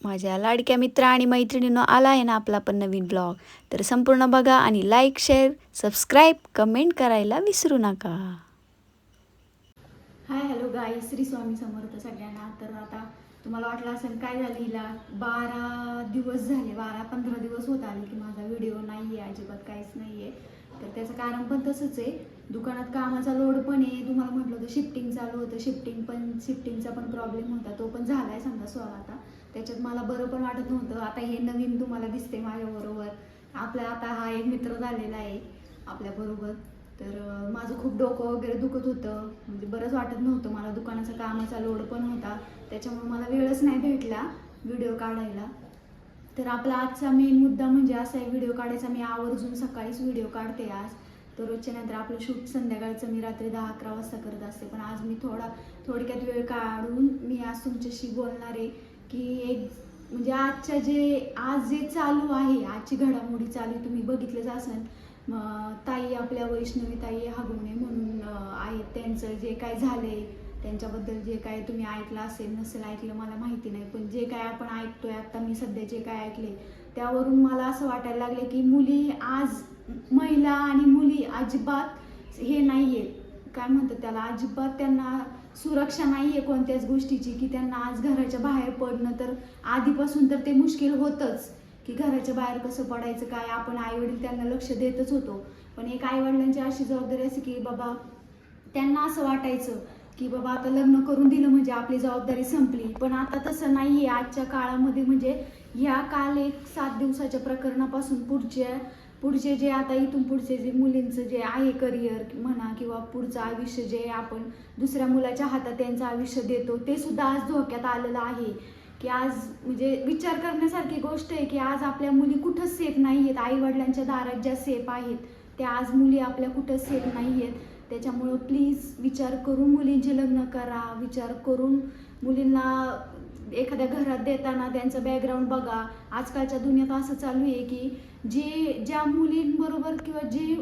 माझ्या लाडक्या मित्र आणि मैत्रिणीनं आला आहे ना आपला पण नवीन ब्लॉग तर संपूर्ण बघा आणि लाईक शेअर सबस्क्राईब कमेंट करायला विसरू नका. हाय हॅलो गाई श्री स्वामी समर्थ सगळ्यांना. तर आता तुम्हाला वाटलं असेल काय झालं हिला? बारा दिवस झाले बारा पंधरा दिवस होत आले की माझा व्हिडिओ नाही आहे अजिबात काहीच नाही आहे तर त्याचं कारण पण तसंच आहे. दुकानात कामाचा लोड पण आहे. तुम्हाला म्हटलं होतं शिफ्टिंग चालू होतं. शिफ्टिंग पण शिफ्टिंगचा पण प्रॉब्लेम होता. तो पण झाला आहे समजा सॉल्व आता. त्याच्यात मला बरं पण वाटत नव्हतं. आता हे नवीन तुम्हाला दिसते माझ्याबरोबर. आपला आता हा एक मित्र झालेला आहे आपल्याबरोबर तर माझं खूप डोकं वगैरे दुखत होतं. म्हणजे बरंच वाटत नव्हतं. मला दुकानाचा कामाचा लोड पण होता. त्याच्यामुळे मला वेळच नाही भेटला व्हिडिओ काढायला. तर आपला आजचा मेन मुद्दा म्हणजे असा आहे. व्हिडिओ काढायचा मी आवर्जून सकाळीच व्हिडिओ काढते आज. रोजच्या नंतर आपलं शूट संध्याकाळचं मी रात्री दहा अकरा वाजता करत असते. पण आज मी थोडा थोडक्यात वेळ काढून मी आज तुमच्याशी बोलणार आहे की एक म्हणजे आजच्या जे आज जे चालू आहे आजची घडामोडी चालू तुम्ही बघितलंच असाल. ताई आपल्या वैष्णवी ताई हगवणे म्हणून आहेत. त्यांचं जे काय झालंय त्यांच्याबद्दल जे काय तुम्ही ऐकलं असेल नसेल ऐकलं मला माहिती नाही. पण जे काय आपण ऐकतोय आता मी सध्या जे काय ऐकले त्यावरून मला असं वाटायला लागले की मुली आज महिला आणि मुली अजिबात हे नाही आहेत काय म्हणतात त्याला? अजिबात त्यांना सुरक्षा नाही आहे कोणत्याच गोष्टीची की त्यांना आज घराच्या बाहेर पडणं तर आधीपासून तर ते मुश्किल होतंच की घराच्या बाहेर कसं पडायचं काय? आपण आईवडील त्यांना लक्ष देतच होतो. पण एक आईवडिलांची अशी जबाबदारी असते की बाबा त्यांना असं वाटायचं की बाबा आता लग्न करून दिलं म्हणजे आपली जबाबदारी संपली. पण आता तसं नाही आहे आजच्या काळामध्ये म्हणजे ह्या काल एक सात दिवसाच्या प्रकरणापासून पुढच्या पुढचे जे आता इथून पुढचे जे मुलींचं जे आहे करिअर म्हणा किंवा पुढचं आयुष्य जे आपण दुसऱ्या मुलाच्या हातात त्यांचं आयुष्य देतो ते सुद्धा आज धोक्यात आलेलं आहे. की आज म्हणजे विचार करण्यासारखी गोष्ट आहे की आज आपल्या मुली कुठं सेफ नाही आहेत आईवडिलांच्या दारात ज्या सेफ आहेत त्या आज मुली आपल्या कुठं सेफ नाही आहेत त्याच्यामुळं प्लीज विचार करून मुलींचे लग्न करा विचार करून मुलींना एखाद्या घरात देताना त्यांचं बॅकग्राऊंड बघा. आजकालच्या दुनियात असं चालू आहे की जे ज्या मुलींबरोबर किंवा जे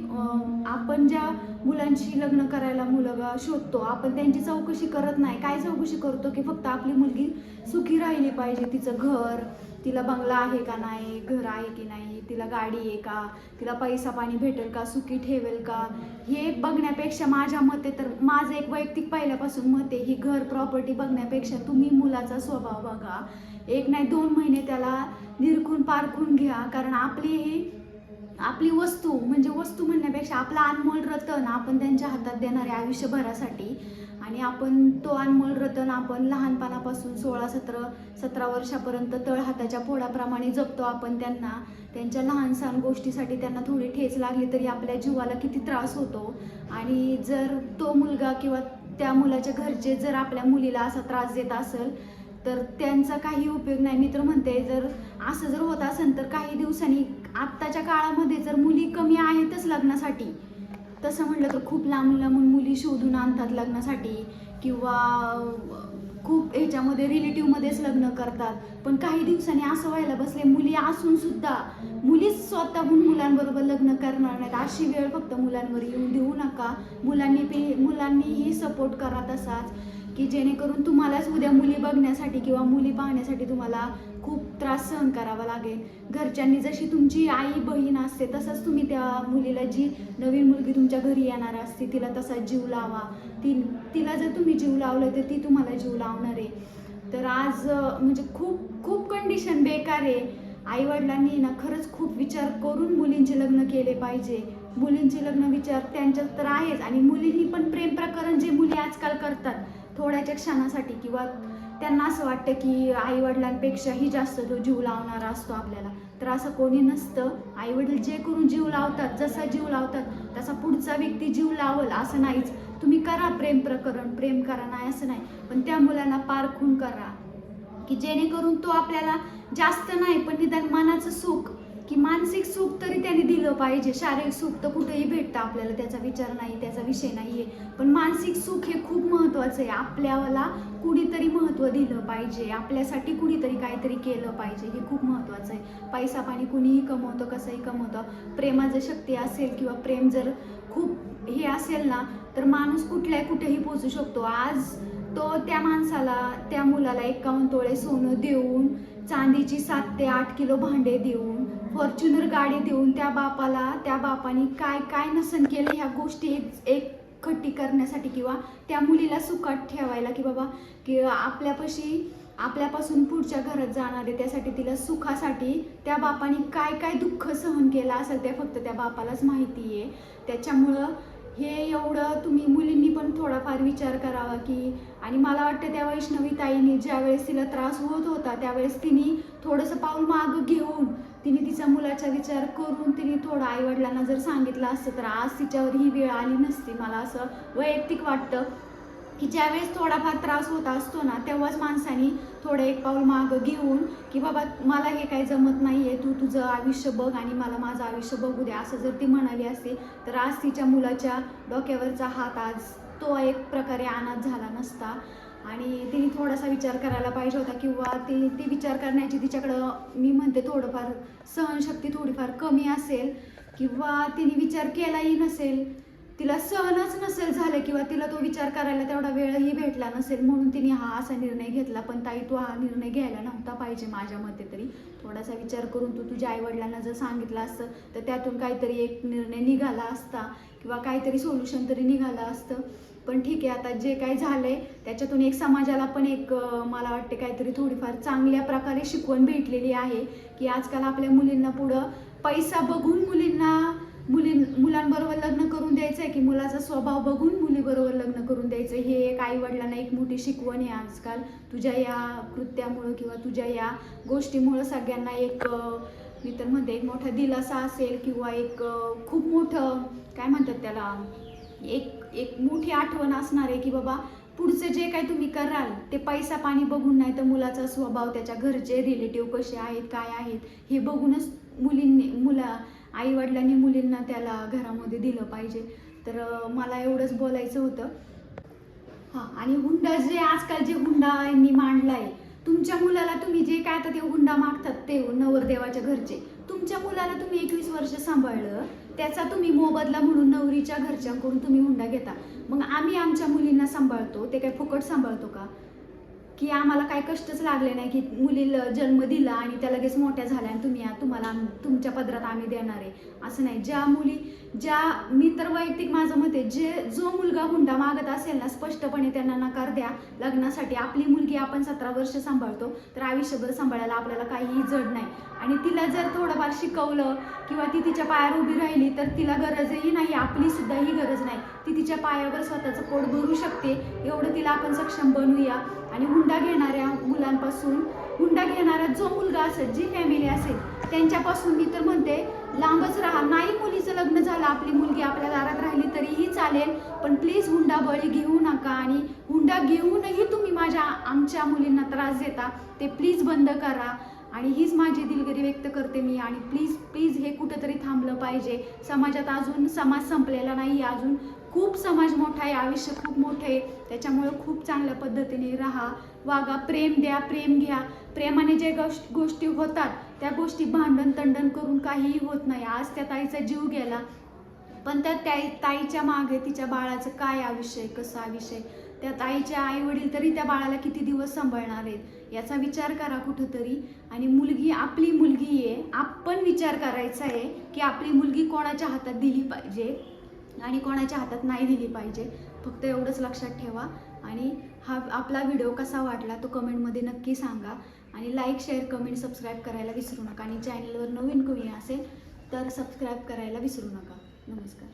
आपण ज्या मुलांशी लग्न करायला मुलगा शोधतो आपण त्यांची चौकशी करत नाही. काय चौकशी करतो की फक्त आपली मुलगी सुखी राहिली पाहिजे. तिचं घर तिला बंगला आहे का नाही घर आहे की नाही. तिला गाडी आहे का? तिला पैसा पाणी भेटेल का? सुखी ठेवेल का? हे बघण्यापेक्षा माझ्या मते तर माझं एक वैयक्तिक पहिल्यापासून मत आहे ही घर प्रॉपर्टी बघण्यापेक्षा तुम्ही मुलाचा स्वभाव बघा. एक नाही दोन महिने त्याला निरखून पारखून घ्या. कारण आपली ही आपली वस्तू म्हणजे वस्तू म्हणण्यापेक्षा आपला अनमोल रतन आपण त्यांच्या हातात देणारे आयुष्यभरासाठी आणि आपण तो अनमोल रतन आपण लहानपणापासून सोळा सतरा सतरा वर्षापर्यंत तळ हाताच्या फोडाप्रमाणे जपतो आपण त्यांना. त्यांच्या लहान सहान गोष्टीसाठी त्यांना थोडी ठेच लागली तरी आपल्या जीवाला किती त्रास होतो. आणि जर तो मुलगा किंवा त्या मुलाच्या घरचे जर आपल्या मुलीला असा त्रास देत असेल तर त्यांचा काही उपयोग नाही. मी तर म्हणते जर असं जर होत असेल तर काही दिवसांनी आत्ताच्या काळामध्ये जर मुली कमी आहेतच लग्नासाठी तसं म्हटलं तर खूप लांबून लांबून मुली शोधून आणतात लग्नासाठी किंवा खूप ह्याच्यामध्ये रिलेटिव्हमध्येच लग्न करतात. पण काही दिवसांनी असं व्हायला बसले मुली असून सुद्धा मुलीच स्वतःहून मुलांबरोबर लग्न करणार नाहीत. अशी वेळ फक्त मुलांवर येऊन देऊ नका. मुलांनी पे मुलांनीही सपोर्ट करा तसाच. की जेणेकरून तुम्हालाच उद्या मुली बघण्यासाठी किंवा मुली पाहण्यासाठी तुम्हाला खूप त्रास सहन करावा लागेल. घरच्यांनी जशी तुमची आई बहीण असते तसंच तुम्ही त्या मुलीला जी नवीन मुलगी तुमच्या घरी येणार असते तिला तसा जीव लावा. ती तिला जर तुम्ही जीव लावलं तर ती तुम्हाला जीव लावणार. आहे तर आज म्हणजे खूप खूप कंडिशन बेकार आहे. आईवडिलांनी ना खरंच खूप विचार करून मुलींचे लग्न केले पाहिजे. मुलींचे लग्न विचार त्यांच्यात तर आहेच आणि मुलींनी पण प्रेम प्रकरण जे मुली आजकाल करतात थोड्याच्या क्षणासाठी किंवा त्यांना असं वाटतं की आईवडिलांपेक्षाही जास्त तो जीव लावणारा असतो आपल्याला तर असं कोणी नसतं. आईवडील जे करून जीव लावतात जसा जीव लावतात तसा पुढचा व्यक्ती जीव लावल असं नाहीच. तुम्ही करा प्रेम प्रकरण प्रेम करा नाही असं नाही. पण त्या मुलांना पारखून करा की जेणेकरून तो आपल्याला जास्त नाही पण निदान मनाचं सुख की मानसिक सुख तरी त्याने दिलं पाहिजे. शारीरिक सुख तर कुठेही भेटतं आपल्याला त्याचा विचार नाही त्याचा विषय नाही आहे पण मानसिक सुख हे खूप महत्त्वाचं आहे. आपल्याला कुणीतरी महत्त्व दिलं पाहिजे. आपल्यासाठी कुणीतरी काहीतरी केलं पाहिजे. हे खूप महत्त्वाचं आहे. पैसा पाणी कुणीही कमवतं कसंही कमवतं. प्रेमाचं शक्ती असेल किंवा प्रेम जर खूप हे असेल ना तर माणूस कुठल्याही कुठेही पोचू शकतो. आज तो त्या माणसाला त्या मुलाला एकावन्न तोळे सोनं देऊन चांदीची सात ते आठ किलो भांडे देऊन फॉर्च्युनर गाडी देऊन त्या बापाला त्या बापाने काय काय नसन केलं ह्या गोष्टी एक एक खट्टी करण्यासाठी किंवा त्या मुलीला सुखात ठेवायला की बाबा की आपल्यापाशी आपल्यापासून पुढच्या घरात जाणार आहे त्यासाठी तिला सुखासाठी त्या बापाने काय काय दुःख सहन केलं असेल ते फक्त त्या बापालाच माहिती आहे. त्याच्यामुळं हे एवढं तुम्ही मुलींनी पण थोडाफार विचार करावा की आणि मला वाटतं त्या वैष्णवी ताईने ज्यावेळेस तिला त्रास होत होता त्यावेळेस तिने थोडंसं पाऊल मागं घेऊन तिने तिच्या मुलाचा विचार करून तिने थोडं आईवडिलांना जर सांगितलं असतं तर आज तिच्यावर ही वेळ आली नसती. मला असं वैयक्तिक वाटतं. की ज्यावेळेस थोडाफार त्रास होत असतो ना तेव्हाच माणसाने थोडं एक पाऊल मागं घेऊन की बाबा मला हे काही जमत नाही आहे तू तुझं आयुष्य बघ आणि मला माझं आयुष्य बघू दे असं जर ती म्हणाली असती तर आज तिच्या मुलाच्या डोक्यावरचा हात आज तो एक प्रकारे अनाथ झाला नसता. आणि तिने थोडासा विचार करायला पाहिजे होता किंवा ती ती विचार करण्याची तिच्याकडं मी म्हणते थोडंफार सहनशक्ती थोडीफार कमी असेल किंवा तिने विचार केलाही नसेल तिला सहनच नसेल झालं किंवा तिला तो विचार करायला तेवढा वेळही भेटला नसेल म्हणून तिने हा असा निर्णय घेतला. पण ताई तू हा निर्णय घ्यायला नव्हता पाहिजे माझ्या मते तरी. थोडासा विचार करून तू तुझ्या आईवडिलांना जर सांगितलं असतं तर त्यातून काहीतरी एक निर्णय निघाला असता किंवा काहीतरी सोल्युशन तरी निघालं असतं. पण ठीक आहे आता जे काही झालंय त्याच्यातून एक समाजाला पण एक मला वाटते काहीतरी थोडीफार चांगल्या प्रकारे शिकवण भेटलेली आहे की आजकाल आपल्या मुलींना पुढं पैसा बघून मुलींना मुलीं मुलांबरोबर लग्न करून द्यायचं आहे की मुलाचा स्वभाव बघून मुलीबरोबर लग्न करून द्यायचं हे एक आई वडिलांना एक मोठी शिकवण आहे आजकाल. तुझ्या या कृत्यामुळं किंवा तुझ्या या गोष्टीमुळं सगळ्यांना एक मी तर म्हणते एक मोठा दिलासा असेल किंवा एक खूप मोठं काय म्हणतात त्याला एक एक मोठी आठवण असणार आहे की बाबा पुढचं जे काही तुम्ही कराल ते पैसा पाणी बघून नाही तर मुलाचा स्वभाव त्याच्या घरचे रिलेटिव्ह कसे आहेत काय आहेत हे बघूनच मुलींनी मुला आई वडिलांनी मुलींना त्याला घरामध्ये दिलं पाहिजे. तर मला एवढंच बोलायचं होतं. हा आणि हुंडा जे आजकाल जे हुंडा यांनी मांडला आहे तुमच्या मुलाला तुम्ही जे काय आता ते हुंडा मागतात ते नवरदेवाच्या घरचे तुमच्या मुलाला तुम्ही एकवीस वर्ष सांभाळलं त्याचा तुम्ही मोबदला म्हणून नवरीच्या घरच्यांकडून तुम्ही हुंडा घेता. मग आम्ही आमच्या मुलींना सांभाळतो ते काय फुकट सांभाळतो का? की आम्हाला काय कष्टच लागले नाही की मुलीला जन्म दिला आणि त्या लगेच मोठ्या झाल्या आणि तुम्ही तुम्हाला तुमच्या पदरात आम्ही देणार आहे. असं नाही. ज्या मुली ज्या मी तर वैयक्तिक माझं मत आहे जे जो मुलगा हुंडा मागत असेल ना स्पष्टपणे त्यांना नकार द्या. लग्नासाठी आपली मुलगी आपण सतरा वर्ष सांभाळतो तर आयुष्यभर सांभाळायला आपल्याला काहीही जड नाही. आणि तिला जर थोडंफार शिकवलं किंवा ती तिच्या पायावर उभी राहिली तर तिला गरजही नाही आपली सुद्धा ही गरज नाही. ती तिच्या पायावर स्वतःचं पोट भरू शकते. एवढं तिला आपण सक्षम बनवूया आणि हुंडा घेणाऱ्या मुलांपासून हुंडा घेणारा जो मुलगा असेल जी फॅमिली असेल त्यांच्यापासून मी तर म्हणते लांबच राहा. नाही मुलीचं लग्न झालं आपली मुलगी आपल्या दारात राहिली तरीही चालेल पण प्लीज हुंडा बळी घेऊ नका आणि हुंडा घेऊनही तुम्ही माझ्या आमच्या मुलींना त्रास देता ते प्लीज बंद करा. आणि हीच माझी दिलगिरी व्यक्त करते मी. आणि प्लीज प्लीज हे कुठंतरी थांबलं पाहिजे. समाजात अजून समाज संपलेला नाही अजून. खूप समाज मोठा आहे आयुष्य खूप मोठं आहे. त्याच्यामुळे खूप चांगल्या पद्धतीने राहा वागा प्रेम द्या प्रेम घ्या. प्रेमाने जे गोष्ट गोष्टी होतात त्या गोष्टी भांडण तंडण करून काहीही होत नाही. आज त्या ताईचा जीव गेला. पण त्या ताई ताईच्या मागे तिच्या बाळाचं काय आयुष्य आहे कसं आयुष्य आहे? त्या ताईचे आई वडील तरी त्या बाळाला किती दिवस सांभाळणार आहेत? याचा विचार करा कुठंतरी. आणि मुलगी आपली मुलगी आहे. आपण विचार करायचा आहे की आपली मुलगी कोणाच्या हातात दिली पाहिजे? आणि कोणाच्या हातात नाही दिली पाहिजे. फक्त एवढंच लक्षात ठेवा. आणि हा आपला व्हिडिओ कसा वाटला तो कमेंटमध्ये नक्की सांगा. आणि लाईक शेअर कमेंट सबस्क्राईब करायला विसरू नका. आणि चॅनलवर नवीन कोणी असेल तर सबस्क्राईब करायला विसरू नका. नमस्कार.